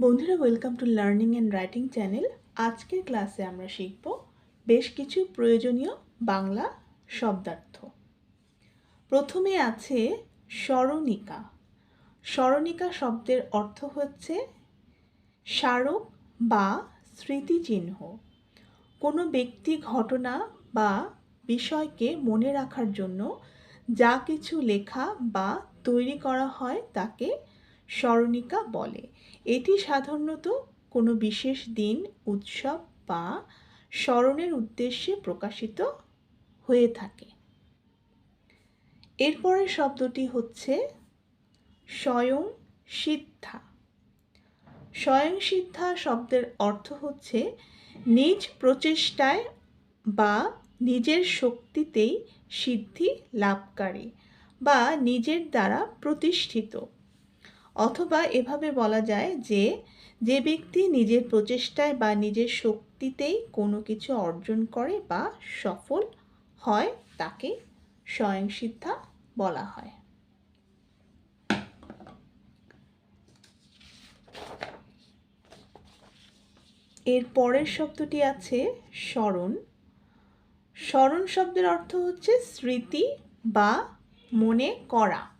বন্ধুরা welcome to learning and writing channel আজকের ক্লাসে আমরা শিখব বেশ কিছু প্রয়োজনীয় বাংলা শব্দার্থ। প্রথমে আছে স্মরণিকা স্মরণিকা শব্দের অর্থ হচ্ছে স্মারক বা স্মৃতিচিহ্ন। কোনো ব্যক্তি ঘটনা বা বিষয়কে মনে রাখার জন্য যা কিছু লেখা বা তৈরি করা হয় তাকে স্মরণিকা বলে। এটি সাধারণত কোনো বিশেষ দিন, উৎসব বা স্মরণের উদ্দেশ্যে প্রকাশিত হয়ে থাকে। এরপরের শব্দটি হচ্ছে স্বয়ং সিদ্ধা। স্বয়ং সিদ্ধা শব্দের অর্থ হচ্ছে নিজ প্রচেষ্টায় বা নিজের শক্তিতেই সিদ্ধি লাভকারী বা নিজের দ্বারা প্রতিষ্ঠিত। অথবা এভাবে বলা যায় যে যে ব্যক্তি নিজের প্রচেষ্টায় বা নিজের শক্তিতেই কোনো কিছু অর্জন করে বা সফল হয়, তাকে স্বয়ংসিদ্ধা বলা হয়। এর পরের শব্দটি আছে স্মরণ। স্মরণ শব্দের অর্থ হচ্ছে স্মৃতি বা মনে করা।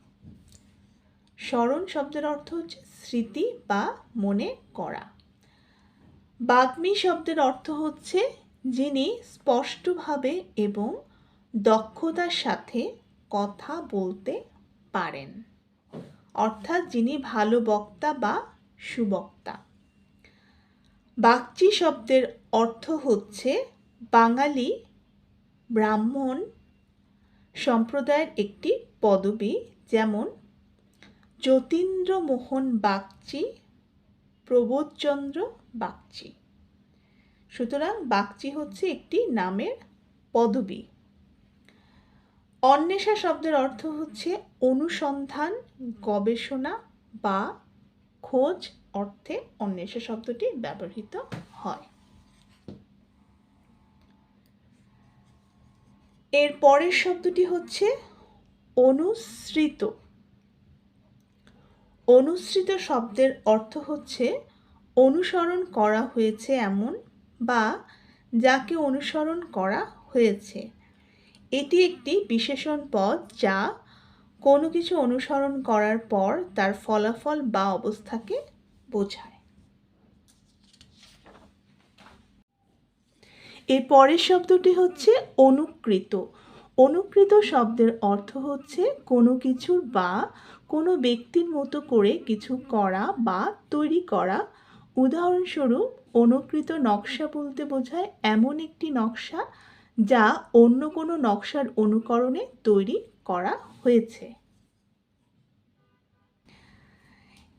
স্মরণ শব্দের অর্থ হচ্ছে স্মৃতি বা মনে করা। বাগ্মী শব্দের অর্থ হচ্ছে যিনি স্পষ্টভাবে এবং দক্ষতার সাথে কথা বলতে পারেন। অর্থাৎ যিনি ভালো বক্তা বা সুবক্তা। বাগচি শব্দের অর্থ হচ্ছে বাঙালি ব্রাহ্মণ সম্প্রদায়ের একটি পদবী, যেমন যতীন্দ্রমোহন বাগচি, প্রবোধচন্দ্র বাগচি। সুতরাং বাগচি হচ্ছে একটি নামের পদবী। অন্বেষা শব্দের অর্থ হচ্ছে অনুসন্ধান, গবেষণা বা খোঁজ অর্থে অন্বেষা শব্দটি ব্যবহৃত হয়। এর পরের শব্দটি হচ্ছে অনুসৃত। অনুসৃত শব্দের অর্থ হচ্ছে অনুসরণ করা হয়েছে এমন বা যাকে অনুসরণ করা হয়েছে। এটি একটি বিশেষণ পদ যা কোনো কিছু অনুসরণ করার পর তার ফলাফল বা অবস্থাকে বোঝায়। এর পরের শব্দটি হচ্ছে অনুকৃত। অনুকৃত শব্দের অর্থ হচ্ছে কোনো কিছুর বা কোনো ব্যক্তির মতো করে কিছু করা বা তৈরি করা। উদাহরণস্বরূপ, অনুকৃত নকশা বলতে বোঝায় এমন একটি নকশা যা অন্য কোনো নকশার অনুকরণে তৈরি করা হয়েছে।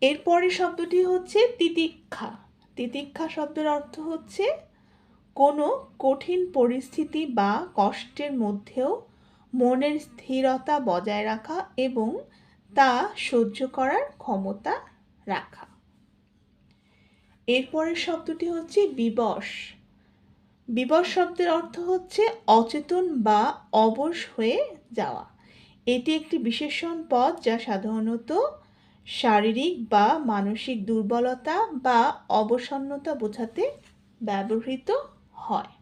এরপরে শব্দটি হচ্ছে তিতিক্ষা। তিতিক্ষা শব্দের অর্থ হচ্ছে কোনো কঠিন পরিস্থিতি বা কষ্টের মধ্যেও মনের স্থিরতা বজায় রাখা এবং তা সহ্য করার ক্ষমতা রাখা। এরপরের শব্দটি হচ্ছে বিবশ। বিবশ শব্দের অর্থ হচ্ছে অচেতন বা অবশ হয়ে যাওয়া। এটি একটি বিশেষণ পদ যা সাধারণত শারীরিক বা মানসিক দুর্বলতা বা অবসন্নতা বোঝাতে ব্যবহৃত হয়।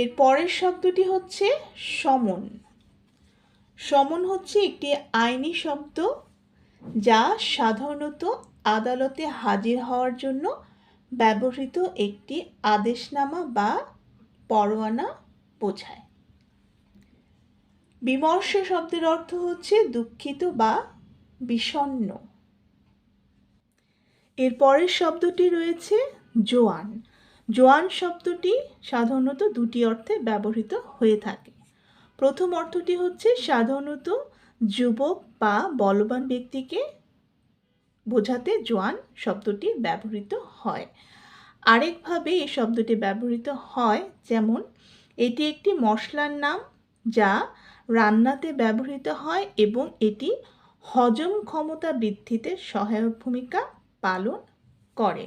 এর পরের শব্দটি হচ্ছে সমন। সমন হচ্ছে একটি আইনি শব্দ যা সাধারণত আদালতে হাজির হওয়ার জন্য ব্যবহৃত একটি আদেশনামা বা পরোয়ানা বোঝায়। বিমর্ষ শব্দের অর্থ হচ্ছে দুঃখিত বা বিষণ্ন এর পরের শব্দটি রয়েছে জোয়ান। জোয়ান শব্দটি সাধারণত দুটি অর্থে ব্যবহৃত হয়ে থাকে। প্রথম অর্থটি হচ্ছে সাধারণত যুবক বা বলবান ব্যক্তিকে বোঝাতে জোয়ান শব্দটি ব্যবহৃত হয়। আরেকভাবে এই শব্দটি ব্যবহৃত হয় যেমন, এটি একটি মশলার নাম যা রান্নাতে ব্যবহৃত হয় এবং এটি হজম ক্ষমতা বৃদ্ধিতে সহায়ক ভূমিকা পালন করে।